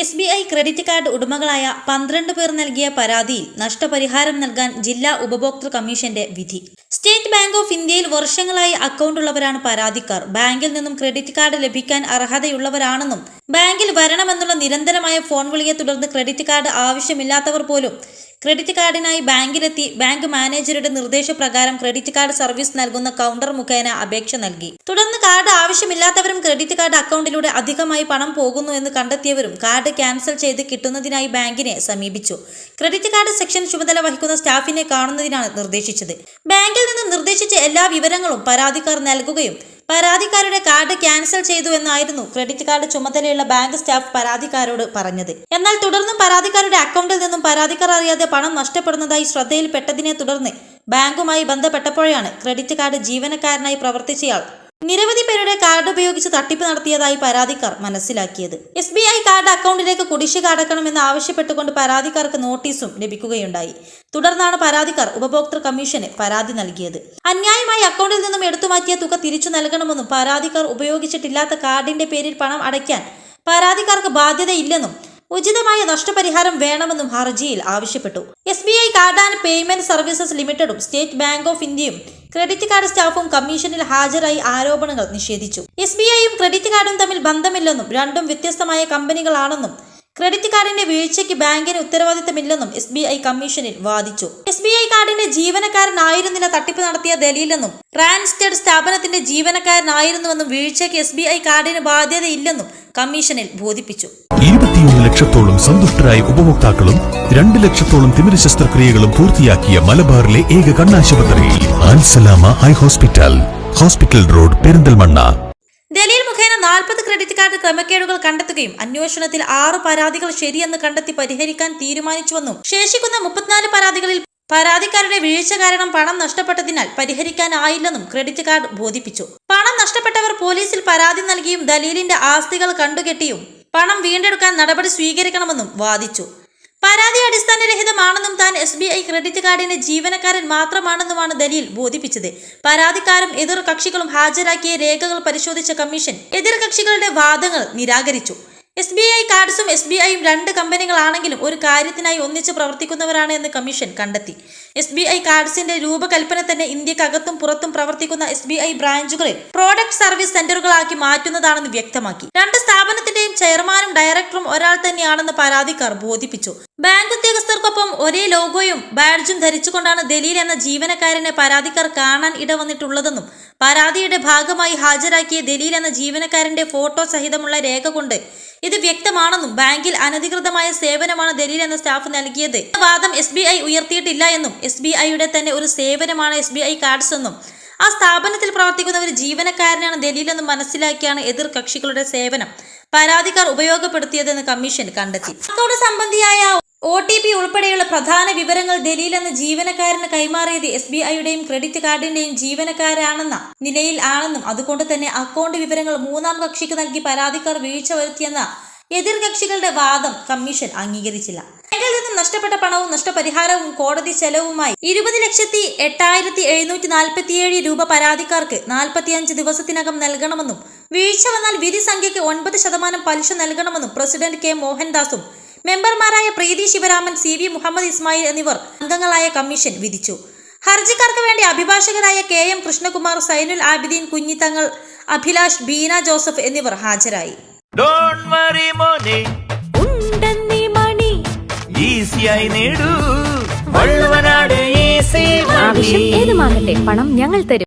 S B I credit card ഉടമകളായ പന്ത്രണ്ട് പേർ നൽകിയ പരാതിയിൽ നഷ്ടപരിഹാരം നൽകാൻ ജില്ലാ ഉപഭോക്തൃ കമ്മീഷന്റെ വിധി. സ്റ്റേറ്റ് ബാങ്ക് ഓഫ് ഇന്ത്യയിൽ വർഷങ്ങളായി അക്കൗണ്ടുള്ളവരാണ് പരാതിക്കാർ. ബാങ്കിൽ നിന്നും ക്രെഡിറ്റ് കാർഡ് ലഭിക്കാൻ അർഹതയുള്ളവരാണെന്നും ബാങ്കിൽ വരണമെന്നുള്ള നിരന്തരമായ ഫോൺ വിളിയെ തുടർന്ന് ക്രെഡിറ്റ് കാർഡ് ആവശ്യമില്ലാത്തവർ പോലും ക്രെഡിറ്റ് കാർഡിനായി ബാങ്കിലെത്തി ബാങ്ക് മാനേജറുടെ നിർദ്ദേശപ്രകാരം ക്രെഡിറ്റ് കാർഡ് സർവീസ് നൽകുന്ന കൗണ്ടർ മുഖേന അപേക്ഷ നൽകി. തുടർന്ന് കാർഡ് ആവശ്യമില്ലാത്തവരും ക്രെഡിറ്റ് കാർഡ് അക്കൗണ്ടിലൂടെ അധികമായി പണം പോകുന്നു എന്ന് കണ്ടെത്തിയവരും കാർഡ് ക്യാൻസൽ ചെയ്ത് കിട്ടുന്നതിനായി ബാങ്കിനെ സമീപിച്ചു. ക്രെഡിറ്റ് കാർഡ് സെക്ഷൻ ചുമതല വഹിക്കുന്ന സ്റ്റാഫിനെ കാണുന്നതിനാണ് നിർദ്ദേശിച്ചത്. ബാങ്കിൽ നിന്ന് നിർദ്ദേശിച്ച എല്ലാ വിവരങ്ങളും പരാതിക്കാർ നൽകുകയും പരാതിക്കാരുടെ കാർഡ് ക്യാൻസൽ ചെയ്തു എന്നായിരുന്നു ക്രെഡിറ്റ് കാർഡ് ചുമതലയുള്ള ബാങ്ക് സ്റ്റാഫ് പരാതിക്കാരോട് പറഞ്ഞത്. എന്നാൽ തുടർന്നും പരാതിക്കാരുടെ അക്കൗണ്ടിൽ നിന്നും പരാതിക്കാർ അറിയാതെ പണം നഷ്ടപ്പെടുന്നതായി ശ്രദ്ധയിൽപ്പെട്ടതിനെ തുടർന്ന് ബാങ്കുമായി ബന്ധപ്പെട്ടപ്പോഴാണ് ക്രെഡിറ്റ് കാർഡ് ജീവനക്കാരനായി പ്രവർത്തിച്ചയാൾ നിരവധി പേരുടെ കാർഡ് ഉപയോഗിച്ച് തട്ടിപ്പ് നടത്തിയതായി പരാതിക്കാർ മനസ്സിലാക്കിയത്. എസ് ബി ഐ കാർഡ് അക്കൗണ്ടിലേക്ക് കുടിശ്ശിക അടക്കണമെന്ന് ആവശ്യപ്പെട്ടുകൊണ്ട് പരാതിക്കാർക്ക് നോട്ടീസും ലഭിക്കുകയുണ്ടായി. തുടർന്നാണ് പരാതിക്കാർ ഉപഭോക്തൃ കമ്മീഷന് പരാതി നൽകിയത്. അന്യായമായി അക്കൗണ്ടിൽ നിന്നും എടുത്തുമാറ്റിയ തുക തിരിച്ചു നൽകണമെന്നും പരാതിക്കാർ ഉപയോഗിച്ചിട്ടില്ലാത്ത കാർഡിന്റെ പേരിൽ പണം അടയ്ക്കാൻ പരാതിക്കാർക്ക് ബാധ്യതയില്ലെന്നും ഉചിതമായ നഷ്ടപരിഹാരം വേണമെന്നും ഹർജിയിൽ ആവശ്യപ്പെട്ടു. S B I card and payment services ലിമിറ്റഡും state bank of ഇന്ത്യയും ക്രെഡിറ്റ് കാർഡ് സ്റ്റാഫും കമ്മീഷനിൽ ഹാജരായി ആരോപണങ്ങൾ നിഷേധിച്ചു. എസ് ബി ഐയും ക്രെഡിറ്റ് കാർഡും തമ്മിൽ ബന്ധമില്ലെന്നും രണ്ടും വ്യത്യസ്തമായ കമ്പനികളാണെന്നും ക്രെഡിറ്റ് കാർഡിന്റെ വീഴ്ചയ്ക്ക് ബാങ്കിന് ഉത്തരവാദിത്തമില്ലെന്നും എസ് ബി ഐ കമ്മീഷനിൽ വാദിച്ചു. എസ് ബി ഐ കാർഡിന്റെ ജീവനക്കാരനായിരുന്നില്ല തട്ടിപ്പ് നടത്തിയ ദലീലെന്നും റാൻസ്റ്റഡ് സ്ഥാപനത്തിന്റെ ജീവനക്കാരനായിരുന്നുവെന്നും വീഴ്ചയ്ക്ക് എസ് ബി ഐ കാർഡിന് ബാധ്യതയില്ലെന്നും കമ്മീഷനിൽ ബോധിപ്പിച്ചു. ലക്ഷത്തോളം സന്തുഷ്ടരായ ഉപഭോക്താക്കളും രണ്ട് ലക്ഷത്തോളം തിമിര ശസ്ത്രക്രിയകളും പൂർത്തിയാക്കിയ മലബാറിലെ ഏക കണ്ണാശുപത്രി. Al Salama eye hospital. Hospital road Perinthalmanna. Daleel മുഖേന നാൽപ്പത് കാർഡ് ക്രമക്കേടുകൾ കണ്ടെത്തുകയും അന്വേഷണത്തിൽ ആറ് പരാതികൾ ശരിയെന്ന് കണ്ടെത്തി പരിഹരിക്കാൻ തീരുമാനിച്ചുവെന്നും ശേഷിക്കുന്ന മുപ്പത്തിനാല് പരാതികളിൽ പരാതിക്കാരുടെ വീഴ്ച കാരണം പണം നഷ്ടപ്പെട്ടതിനാൽ പരിഹരിക്കാനായില്ലെന്നും ക്രെഡിറ്റ് കാർഡ് ബോധിപ്പിച്ചു. പണം നഷ്ടപ്പെട്ടവർ പോലീസിൽ പരാതി നൽകിയും ദലീലിന്റെ ആസ്തികൾ കണ്ടുകെട്ടിയും പണം വീണ്ടെടുക്കാൻ നടപടി സ്വീകരിക്കണമെന്നും വാദിച്ചു. പരാതി അടിസ്ഥാനരഹിതമാണെന്നും താൻ എസ് ബി ഐ ക്രെഡിറ്റ് കാർഡിന്റെ ജീവനക്കാരൻ മാത്രമാണെന്നുമാണ് ദലീൽ ബോധിപ്പിച്ചത്. പരാതിക്കാരും എതിർ കക്ഷികളും ഹാജരാക്കിയ രേഖകൾ പരിശോധിച്ച കമ്മീഷൻ എതിർ കക്ഷികളുടെ വാദങ്ങൾ നിരാകരിച്ചു. എസ് ബി ഐ കാർഡ്സും എസ് ബി ഐയും രണ്ട് കമ്പനികളാണെങ്കിലും ഒരു കാര്യത്തിനായി ഒന്നിച്ച് പ്രവർത്തിക്കുന്നവരാണ് എന്ന് കമ്മീഷൻ കണ്ടെത്തി. എസ് ബി ഐ കാർഡ്സിന്റെ രൂപകൽപ്പന തന്നെ ഇന്ത്യക്കകത്തും പുറത്തും പ്രവർത്തിക്കുന്ന എസ് ബി ഐ ബ്രാഞ്ചുകളിൽ പ്രോഡക്റ്റ് സർവീസ് സെന്ററുകളാക്കി മാറ്റുന്നതാണെന്ന് വ്യക്തമാക്കി. രണ്ട് സ്ഥാപനത്തിന്റെയും ചെയർമാനും ഡയറക്ടറും ഒരാൾ തന്നെയാണെന്ന് പരാതിക്കാർ ബോധിപ്പിച്ചു. ബാങ്ക് ഉദ്യോഗസ്ഥർക്കൊപ്പം ഒരേ ലോഗോയും ബാഡ്ജും ധരിച്ചുകൊണ്ടാണ് ദലീൽ എന്ന ജീവനക്കാരനെ പരാതിക്കാർ കാണാൻ ഇടവന്നിട്ടുള്ളതെന്നും പരാതിയുടെ ഭാഗമായി ഹാജരാക്കിയ ദലീൽ എന്ന ജീവനക്കാരന്റെ ഫോട്ടോ സഹിതമുള്ള രേഖ കൊണ്ട് ഇത് വ്യക്തമാണെന്നും ബാങ്കിൽ അനധികൃതമായ സേവനമാണ് ദലീൽ എന്ന സ്റ്റാഫ് നൽകിയത്. വാദം എസ് ഉയർത്തിയിട്ടില്ല എന്നും എസ് തന്നെ ഒരു സേവനമാണ് എസ് ബി ഐ കാർഡ്സ് എന്നും. ആ സ്ഥാപനത്തിൽ പ്രവർത്തിക്കുന്ന ഒരു ജീവനക്കാരനാണ് ദലീൽ എന്നും മനസ്സിലാക്കിയാണ് എതിർ കക്ഷികളുടെ സേവനം. പരാതിക്കാർ ഉപയോഗപ്പെടുത്തിയതെന്ന് കമ്മീഷൻ കണ്ടെത്തി. അതോട് സംബന്ധിയായ ഒ ടി പി ഉൾപ്പെടെയുള്ള പ്രധാന വിവരങ്ങൾ ദലീൽ എന്ന ജീവനക്കാരന് കൈമാറിയത് എസ് ബി ഐയുടെയും ക്രെഡിറ്റ് കാർഡിന്റെയും ജീവനക്കാരാണെന്ന നിലയിൽ ആണെന്നും അതുകൊണ്ട് തന്നെ അക്കൗണ്ട് വിവരങ്ങൾ മൂന്നാം കക്ഷിക്ക് നൽകി പരാതിക്കാർ വീഴ്ച വരുത്തിയെന്ന എതിർ കക്ഷികളുടെ വാദം കമ്മീഷൻ അംഗീകരിച്ചില്ല. ബാങ്കിൽ നിന്നും നഷ്ടപ്പെട്ട പണവും നഷ്ടപരിഹാരവും കോടതി ചെലവുമായി ഇരുപത് ലക്ഷത്തി എട്ടായിരത്തി എഴുന്നൂറ്റി നാൽപ്പത്തിയേഴ് രൂപ പരാതിക്കാർക്ക് നാൽപ്പത്തിയഞ്ച് ദിവസത്തിനകം നൽകണമെന്നും വീഴ്ച വന്നാൽ വിധി സംഖ്യയ്ക്ക് ഒൻപത് ശതമാനം പലിശ നൽകണമെന്നും പ്രസിഡന്റ് കെ മോഹൻദാസും മെമ്പർമാരായ പ്രീതി ശിവരാമൻ സി വി മുഹമ്മദ് ഇസ്മായിൽ എന്നിവർ അംഗങ്ങളായ കമ്മീഷൻ വിധിച്ചു. ഹർജിക്കാർക്ക് വേണ്ടി അഭിഭാഷകരായ കെ എം കൃഷ്ണകുമാർ സൈനുൽ ആബിദീൻ കുഞ്ഞിത്തങ്ങൾ അഭിലാഷ് ബീന ജോസഫ് എന്നിവർ ഹാജരായി. ഡോണ്ട് വറി മോനെ. ഉണ്ടെന്നീ മണി. ഈസിയായി നേടൂ. വള്ളുവനാട് ഈസി ആവശ്യം ഏതുമാകട്ടെ പണം ഞങ്ങൾ തരും.